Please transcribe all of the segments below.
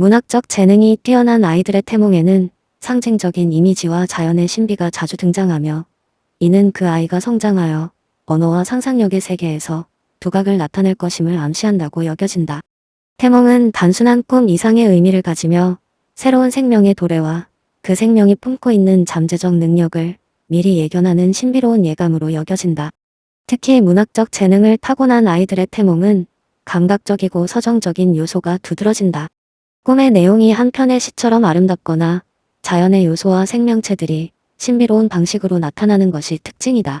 문학적 재능이 뛰어난 아이들의 태몽에는 상징적인 이미지와 자연의 신비가 자주 등장하며 이는 그 아이가 성장하여 언어와 상상력의 세계에서 두각을 나타낼 것임을 암시한다고 여겨진다. 태몽은 단순한 꿈 이상의 의미를 가지며 새로운 생명의 도래와 그 생명이 품고 있는 잠재적 능력을 미리 예견하는 신비로운 예감으로 여겨진다. 특히 문학적 재능을 타고난 아이들의 태몽은 감각적이고 서정적인 요소가 두드러진다. 꿈의 내용이 한편의 시처럼 아름답거나 자연의 요소와 생명체들이 신비로운 방식으로 나타나는 것이 특징이다.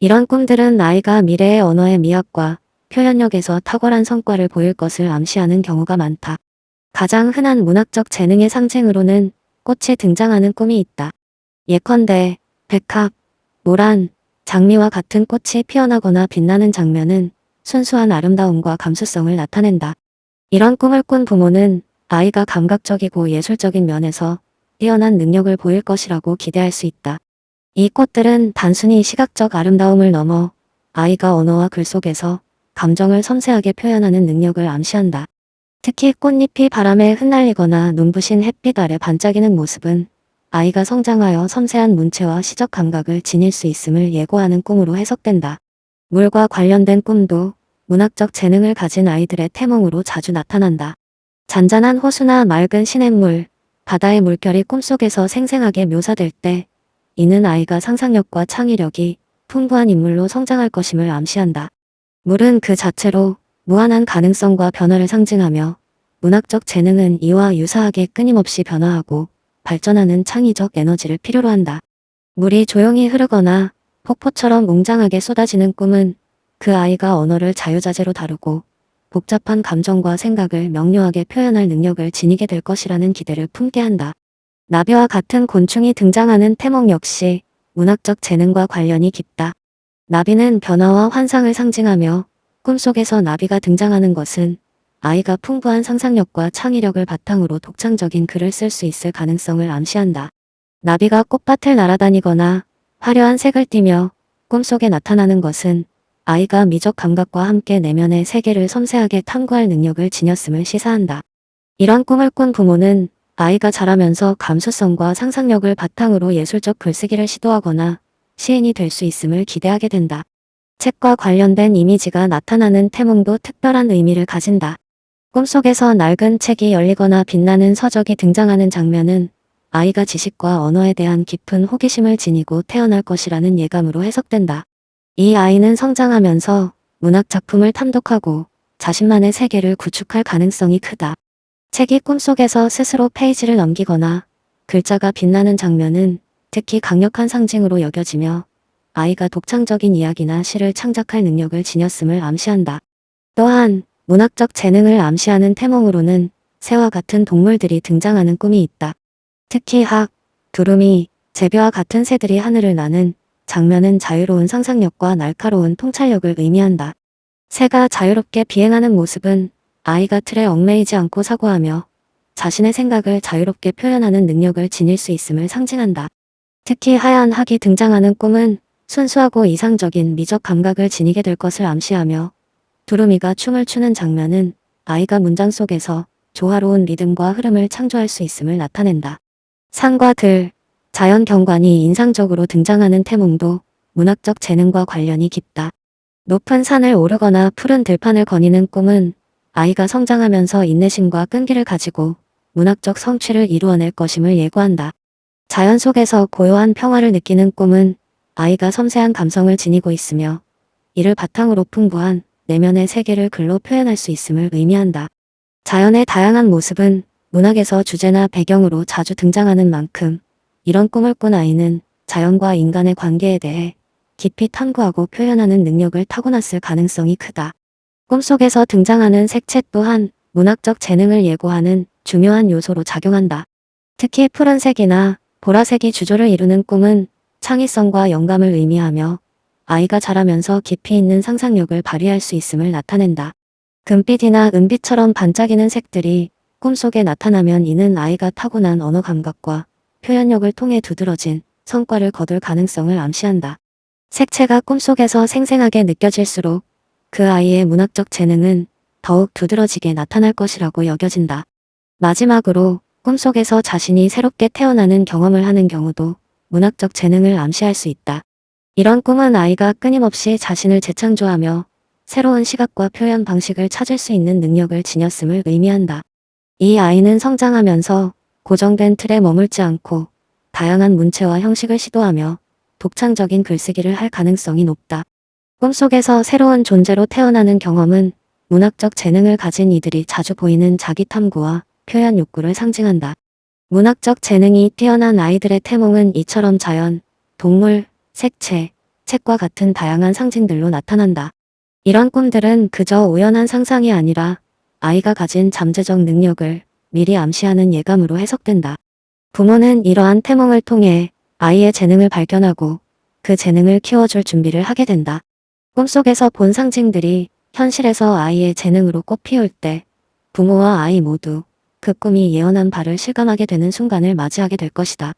이런 꿈들은 아이가 미래의 언어의 미학과 표현력에서 탁월한 성과를 보일 것을 암시하는 경우가 많다. 가장 흔한 문학적 재능의 상징으로는 꽃이 등장하는 꿈이 있다. 예컨대 백합, 모란, 장미와 같은 꽃이 피어나거나 빛나는 장면은 순수한 아름다움과 감수성을 나타낸다. 이런 꿈을 꾼 부모는 아이가 감각적이고 예술적인 면에서 뛰어난 능력을 보일 것이라고 기대할 수 있다. 이 꽃들은 단순히 시각적 아름다움을 넘어 아이가 언어와 글 속에서 감정을 섬세하게 표현하는 능력을 암시한다. 특히 꽃잎이 바람에 흩날리거나 눈부신 햇빛 아래 반짝이는 모습은 아이가 성장하여 섬세한 문체와 시적 감각을 지닐 수 있음을 예고하는 꿈으로 해석된다. 물과 관련된 꿈도 문학적 재능을 가진 아이들의 태몽으로 자주 나타난다. 잔잔한 호수나 맑은 시냇물, 바다의 물결이 꿈속에서 생생하게 묘사될 때 이는 아이가 상상력과 창의력이 풍부한 인물로 성장할 것임을 암시한다. 물은 그 자체로 무한한 가능성과 변화를 상징하며 문학적 재능은 이와 유사하게 끊임없이 변화하고 발전하는 창의적 에너지를 필요로 한다. 물이 조용히 흐르거나 폭포처럼 웅장하게 쏟아지는 꿈은 그 아이가 언어를 자유자재로 다루고 복잡한 감정과 생각을 명료하게 표현할 능력을 지니게 될 것이라는 기대를 품게 한다. 나비와 같은 곤충이 등장하는 태몽 역시 문학적 재능과 관련이 깊다. 나비는 변화와 환상을 상징하며 꿈속에서 나비가 등장하는 것은 아이가 풍부한 상상력과 창의력을 바탕으로 독창적인 글을 쓸 수 있을 가능성을 암시한다. 나비가 꽃밭을 날아다니거나 화려한 색을 띠며 꿈속에 나타나는 것은 아이가 미적 감각과 함께 내면의 세계를 섬세하게 탐구할 능력을 지녔음을 시사한다. 이런 꿈을 꾼 부모는 아이가 자라면서 감수성과 상상력을 바탕으로 예술적 글쓰기를 시도하거나 시인이 될 수 있음을 기대하게 된다. 책과 관련된 이미지가 나타나는 태몽도 특별한 의미를 가진다. 꿈속에서 낡은 책이 열리거나 빛나는 서적이 등장하는 장면은 아이가 지식과 언어에 대한 깊은 호기심을 지니고 태어날 것이라는 예감으로 해석된다. 이 아이는 성장하면서 문학 작품을 탐독하고 자신만의 세계를 구축할 가능성이 크다. 책이 꿈속에서 스스로 페이지를 넘기거나 글자가 빛나는 장면은 특히 강력한 상징으로 여겨지며 아이가 독창적인 이야기나 시를 창작할 능력을 지녔음을 암시한다. 또한 문학적 재능을 암시하는 태몽으로는 새와 같은 동물들이 등장하는 꿈이 있다. 특히 학, 두루미, 제비와 같은 새들이 하늘을 나는 장면은 자유로운 상상력과 날카로운 통찰력을 의미한다. 새가 자유롭게 비행하는 모습은 아이가 틀에 얽매이지 않고 사고하며 자신의 생각을 자유롭게 표현하는 능력을 지닐 수 있음을 상징한다. 특히 하얀 학이 등장하는 꿈은 순수하고 이상적인 미적 감각을 지니게 될 것을 암시하며 두루미가 춤을 추는 장면은 아이가 문장 속에서 조화로운 리듬과 흐름을 창조할 수 있음을 나타낸다. 산과 들, 자연 경관이 인상적으로 등장하는 태몽도 문학적 재능과 관련이 깊다. 높은 산을 오르거나 푸른 들판을 거니는 꿈은 아이가 성장하면서 인내심과 끈기를 가지고 문학적 성취를 이루어낼 것임을 예고한다. 자연 속에서 고요한 평화를 느끼는 꿈은 아이가 섬세한 감성을 지니고 있으며 이를 바탕으로 풍부한 내면의 세계를 글로 표현할 수 있음을 의미한다. 자연의 다양한 모습은 문학에서 주제나 배경으로 자주 등장하는 만큼 이런 꿈을 꾼 아이는 자연과 인간의 관계에 대해 깊이 탐구하고 표현하는 능력을 타고났을 가능성이 크다. 꿈속에서 등장하는 색채 또한 문학적 재능을 예고하는 중요한 요소로 작용한다. 특히 푸른색이나 보라색이 주조를 이루는 꿈은 창의성과 영감을 의미하며 아이가 자라면서 깊이 있는 상상력을 발휘할 수 있음을 나타낸다. 금빛이나 은빛처럼 반짝이는 색들이 꿈속에 나타나면 이는 아이가 타고난 언어 감각과 표현력을 통해 두드러진 성과를 거둘 가능성을 암시한다. 색채가 꿈속에서 생생하게 느껴질수록 그 아이의 문학적 재능은 더욱 두드러지게 나타날 것이라고 여겨진다. 마지막으로 꿈속에서 자신이 새롭게 태어나는 경험을 하는 경우도 문학적 재능을 암시할 수 있다. 이런 꿈은 아이가 끊임없이 자신을 재창조하며 새로운 시각과 표현 방식을 찾을 수 있는 능력을 지녔음을 의미한다. 이 아이는 성장하면서 고정된 틀에 머물지 않고 다양한 문체와 형식을 시도하며 독창적인 글쓰기를 할 가능성이 높다. 꿈속에서 새로운 존재로 태어나는 경험은 문학적 재능을 가진 이들이 자주 보이는 자기 탐구와 표현 욕구를 상징한다. 문학적 재능이 뛰어난 아이들의 태몽은 이처럼 자연, 동물, 색채, 책과 같은 다양한 상징들로 나타난다. 이런 꿈들은 그저 우연한 상상이 아니라 아이가 가진 잠재적 능력을 미리 암시하는 예감으로 해석된다. 부모는 이러한 태몽을 통해 아이의 재능을 발견하고 그 재능을 키워줄 준비를 하게 된다. 꿈속에서 본 상징들이 현실에서 아이의 재능으로 꽃피울 때 부모와 아이 모두 그 꿈이 예언한 바를 실감하게 되는 순간을 맞이하게 될 것이다.